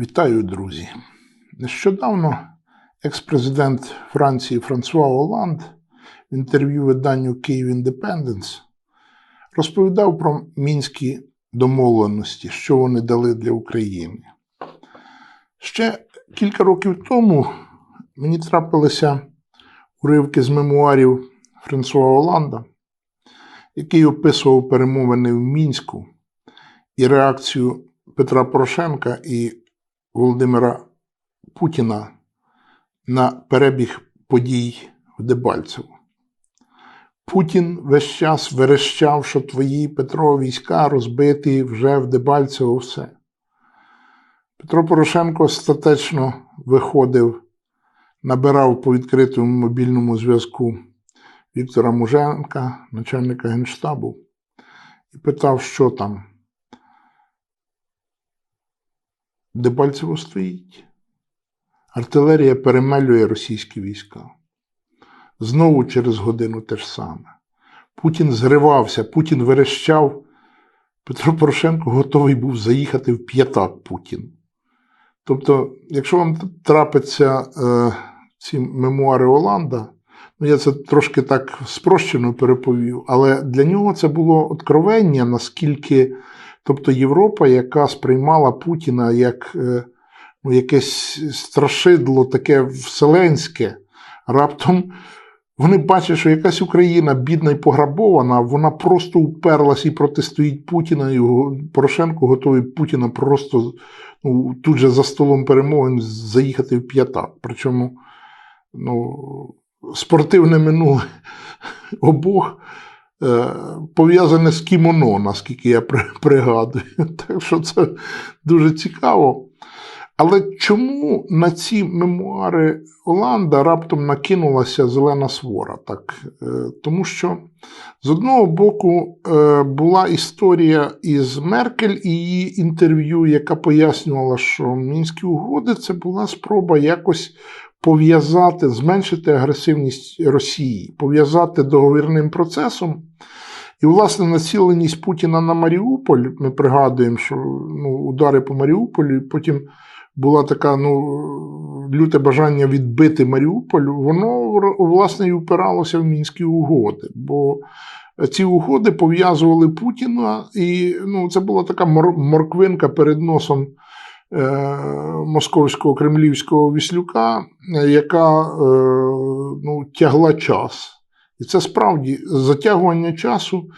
Вітаю, друзі! Нещодавно екс-президент Франції Франсуа Оланд в інтерв'ю виданню Київ Індепенденс розповідав про мінські домовленості, що вони дали для України. Ще кілька років тому мені трапилися уривки з мемуарів Франсуа Оланда, який описував перемовини в Мінську і реакцію Петра Порошенка і Володимира Путіна на перебіг подій в Дебальцево. Путін весь час верещав, що твої Петро війська розбиті вже в Дебальцево все. Петро Порошенко остаточно виходив, набирав по відкритому мобільному зв'язку Віктора Муженка, начальника Генштабу, і питав, що там. Дебальцево стоїть. Артилерія перемелює російські війська. Знову через годину те ж саме. Путін зривався, Путін верещав. Петро Порошенко готовий був заїхати в п'ятак Путін. Тобто, якщо вам трапиться е, ці мемуари Оланда, ну я це трошки так спрощено переповів, але для нього це було откровення, наскільки. Тобто Європа, яка сприймала Путіна як е, ну, якесь страшидло таке вселенське, раптом вони бачать, що якась Україна бідна і пограбована, вона просто уперлась і протистоїть Путіна, і Порошенко готовий Путіна просто ну, тут же за столом перемовин заїхати в п'ятак. Причому ну, спортивне минуле обох. Е, пов'язане з кімоно, наскільки я пригадую. Так що це дуже цікаво. Але чому на ці мемуари Оланда раптом накинулася зелена свора? Так? Е, тому що з одного боку е, була історія із Меркель і її інтерв'ю, яка пояснювала, що мінські угоди це була спроба якось пов'язати, зменшити агресивність Росії, пов'язати договірним процесом. І, власне, націленість Путіна на Маріуполь, ми пригадуємо, що ну, удари по Маріуполі, потім була така ну, люте бажання відбити Маріуполь, воно, власне, і впиралося в мінські угоди. Бо ці угоди пов'язували Путіна, і ну, це була така морквинка перед носом московського кремлівського віслюка, яка е, ну, тягла час. І це справді затягування часу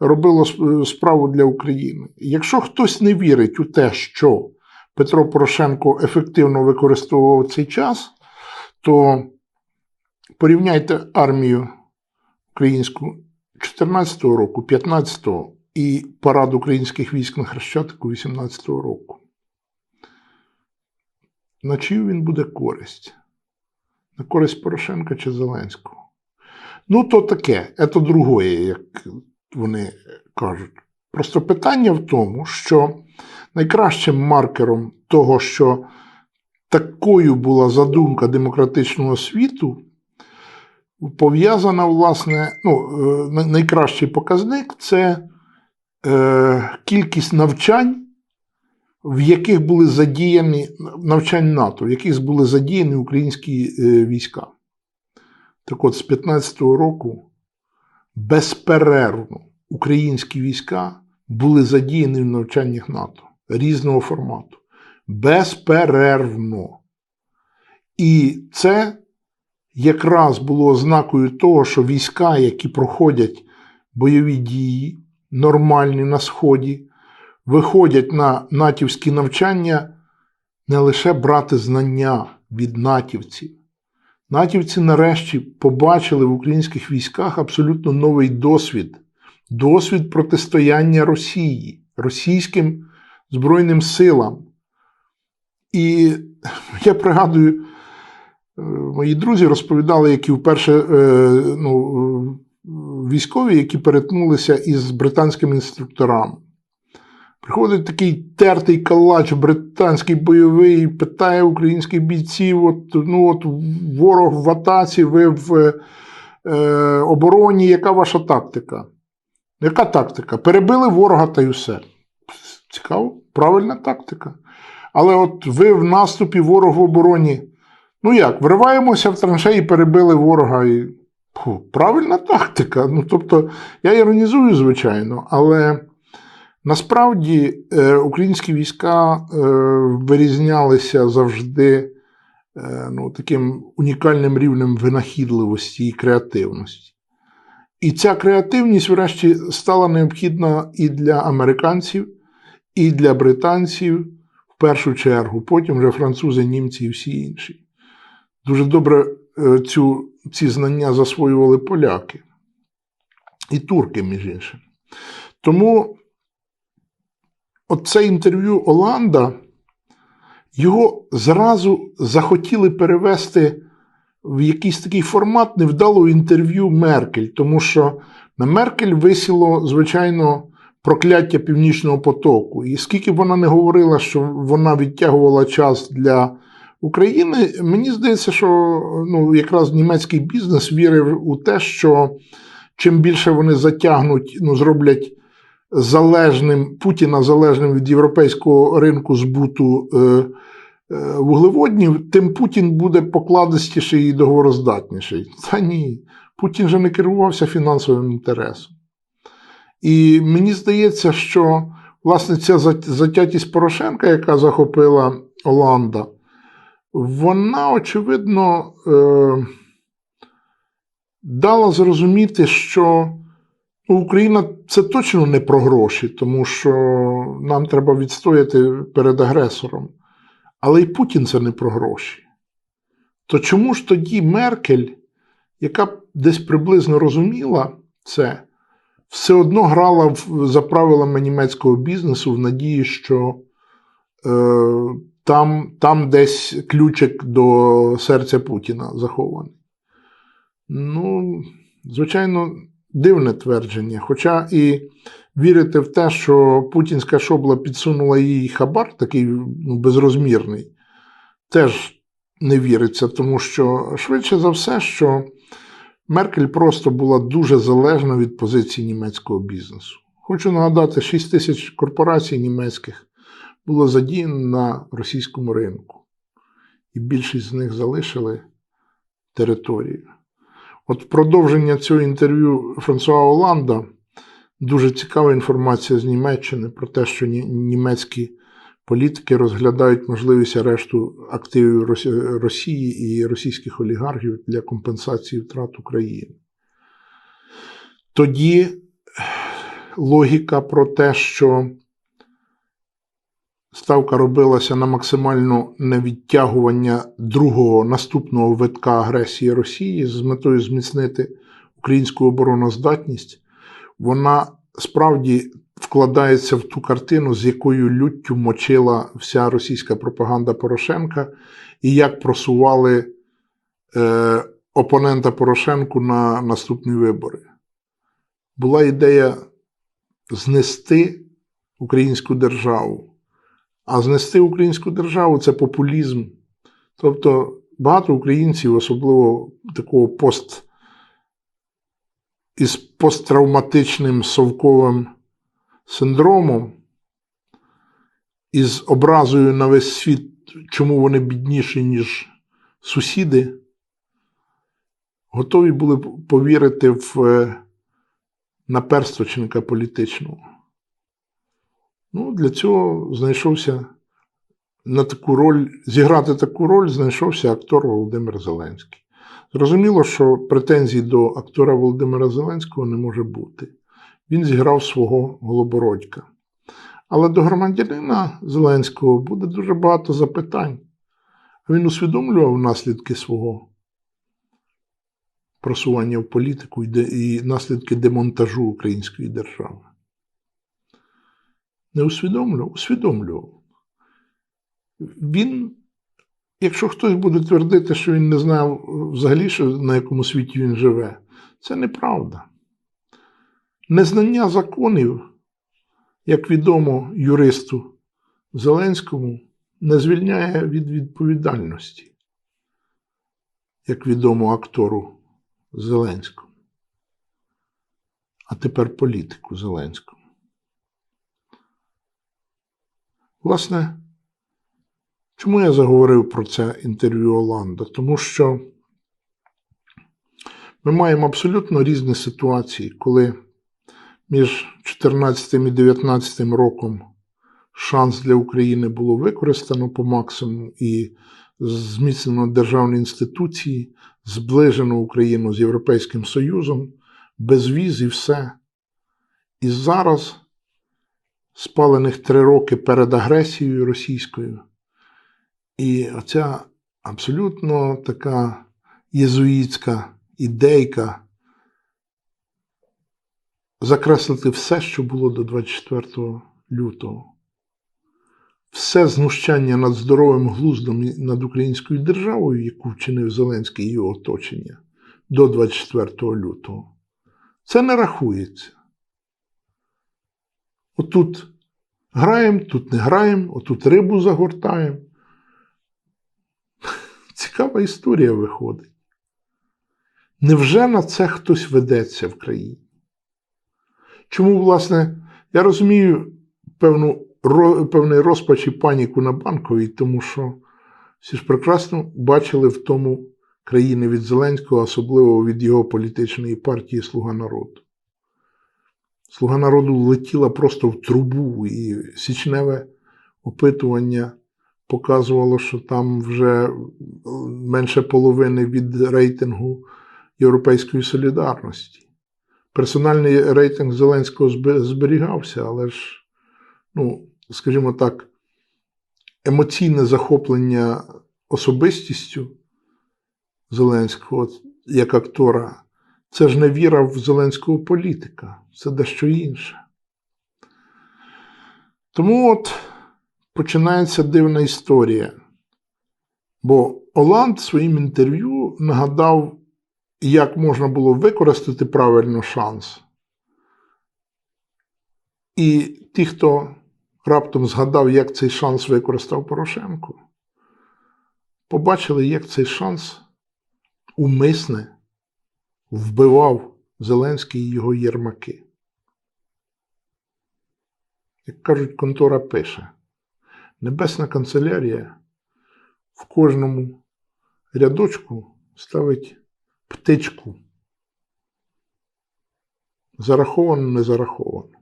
робило справу для України. Якщо хтось не вірить у те, що Петро Порошенко ефективно використовував цей час, то порівняйте армію українську 2014 року, 15-го і парад українських військ на Хрещатику 18-го року на чию він буде користь? На користь Порошенка чи Зеленського? Ну, то таке, це другое, як вони кажуть. Просто питання в тому, що найкращим маркером того, що такою була задумка демократичного світу, пов'язана, власне, ну, е, найкращий показник це е, кількість навчань в яких були задіяні навчань НАТО, в яких були задіяні українські е, війська. Так от, з 15-го року безперервно українські війська були задіяні в навчаннях НАТО різного формату. Безперервно. І це якраз було ознакою того, що війська, які проходять бойові дії нормальні на Сході, виходять на натівські навчання не лише брати знання від натівців. Натівці нарешті побачили в українських військах абсолютно новий досвід досвід протистояння Росії, російським Збройним силам. І я пригадую, е, мої друзі розповідали, які вперше е, ну, військові, які перетнулися із британськими інструкторами. Приходить такий тертий калач, британський бойовий, питає українських бійців: от, ну от ворог в атаці, ви в е, обороні, яка ваша тактика? Яка тактика? Перебили ворога та й усе. Цікаво, правильна тактика. Але от ви в наступі, ворог в обороні. Ну як, вриваємося в траншеї, перебили ворога. І... Фу, правильна тактика. Ну, тобто, я іронізую, звичайно, але насправді е, українські війська е, вирізнялися завжди е, ну, таким унікальним рівнем винахідливості і креативності. І ця креативність, врешті, стала необхідна і для американців, і для британців в першу чергу, потім вже французи, німці і всі інші. Дуже добре цю, ці знання засвоювали поляки і турки, між іншим. Тому оце інтерв'ю Оланда, його зразу захотіли перевести в якийсь такий формат невдалого інтерв'ю Меркель, тому що на Меркель висіло, звичайно, прокляття Північного потоку. І скільки б вона не говорила, що вона відтягувала час для України, мені здається, що ну, якраз німецький бізнес вірив у те, що чим більше вони затягнуть, ну, зроблять залежним Путіна залежним від європейського ринку збуту. Е, вуглеводнів, тим Путін буде покладистіший і договороздатніший. Та ні, Путін же не керувався фінансовим інтересом. І мені здається, що власне ця затятість Порошенка, яка захопила Оланда, вона, очевидно, е, дала зрозуміти, що Україна це точно не про гроші, тому що нам треба відстояти перед агресором. Але і Путін це не про гроші. То чому ж тоді Меркель, яка десь приблизно розуміла це, все одно грала за правилами німецького бізнесу в надії, що е, там, там десь ключик до серця Путіна захований? Ну, звичайно, дивне твердження. Хоча і вірити в те, що путінська шобла підсунула їй хабар, такий ну, безрозмірний, теж не віриться, тому що швидше за все, що Меркель просто була дуже залежна від позиції німецького бізнесу. Хочу нагадати, 6 тисяч корпорацій німецьких було задіяно на російському ринку, і більшість з них залишили територію. От продовження цього інтерв'ю Франсуа Оланда дуже цікава інформація з Німеччини про те, що німецькі політики розглядають можливість арешту активів Росії і російських олігархів для компенсації втрат України. Тоді логіка про те, що ставка робилася на максимальне невідтягування другого наступного витка агресії Росії з метою зміцнити українську обороноздатність, вона справді вкладається в ту картину, з якою люттю мочила вся російська пропаганда Порошенка, і як просували е, опонента Порошенку на наступні вибори. Була ідея знести українську державу. А знести українську державу це популізм. Тобто багато українців, особливо такого пост із посттравматичним совковим синдромом, із образою на весь світ, чому вони бідніші, ніж сусіди, готові були повірити в е, наперсточника політичного. Ну, Для цього знайшовся на таку роль, зіграти таку роль знайшовся актор Володимир Зеленський. Зрозуміло, що претензій до актора Володимира Зеленського не може бути. Він зіграв свого Голобородька. Але до громадянина Зеленського буде дуже багато запитань. Він усвідомлював наслідки свого просування в політику і наслідки демонтажу української держави. Не усвідомлював, усвідомлював. Він Якщо хтось буде твердити, що він не знав взагалі, що на якому світі він живе, це неправда. Незнання законів, як відомо юристу Зеленському, не звільняє від відповідальності, як відомо актору Зеленському. А тепер політику Зеленському. Власне, Чому я заговорив про це інтерв'ю Оланда? Тому що ми маємо абсолютно різні ситуації, коли між 2014 і 2019 роком шанс для України було використано по максимуму і зміцнено державні інституції, зближено Україну з Європейським Союзом, без віз і все. І зараз, спалених три роки перед агресією російською, і оця абсолютно така єзуїтська ідейка закреслити все, що було до 24 лютого. Все знущання над здоровим глуздом над українською державою, яку вчинив Зеленський і його оточення до 24 лютого, це не рахується. Отут граємо, тут не граємо, отут рибу загортаємо. Цікава історія виходить. Невже на це хтось ведеться в країні? Чому, власне, я розумію певну, певний розпач і паніку на банковій, тому що всі ж прекрасно бачили в тому країни від Зеленського, особливо від його політичної партії Слуга народу. Слуга народу летіла просто в трубу, і січневе опитування показувало, що там вже менше половини від рейтингу Європейської солідарності. Персональний рейтинг Зеленського зберігався, але ж, ну, скажімо так, емоційне захоплення особистістю Зеленського як актора, це ж не віра в Зеленського політика, це дещо інше. Тому от починається дивна історія. Бо Оланд своїм інтерв'ю нагадав, як можна було використати правильно шанс. І ті, хто раптом згадав, як цей шанс використав Порошенко, побачили, як цей шанс умисне вбивав Зеленський і його єрмаки. Як кажуть, контора пише. Небесна канцелярія в кожному рядочку ставить птичку. Зараховано, не зараховано.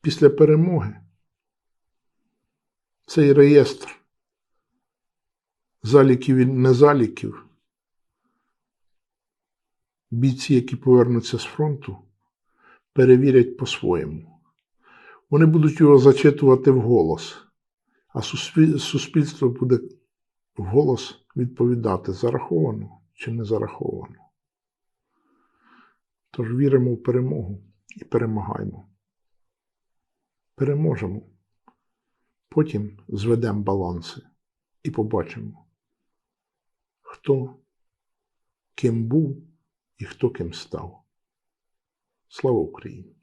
Після перемоги цей реєстр заліків і незаліків, бійці, які повернуться з фронту, перевірять по-своєму. Вони будуть його зачитувати вголос, а суспільство буде вголос відповідати, зараховано чи не зараховано. Тож віримо в перемогу і перемагаємо. Переможемо. Потім зведемо баланси і побачимо, хто ким був і хто ким став. Слава Україні!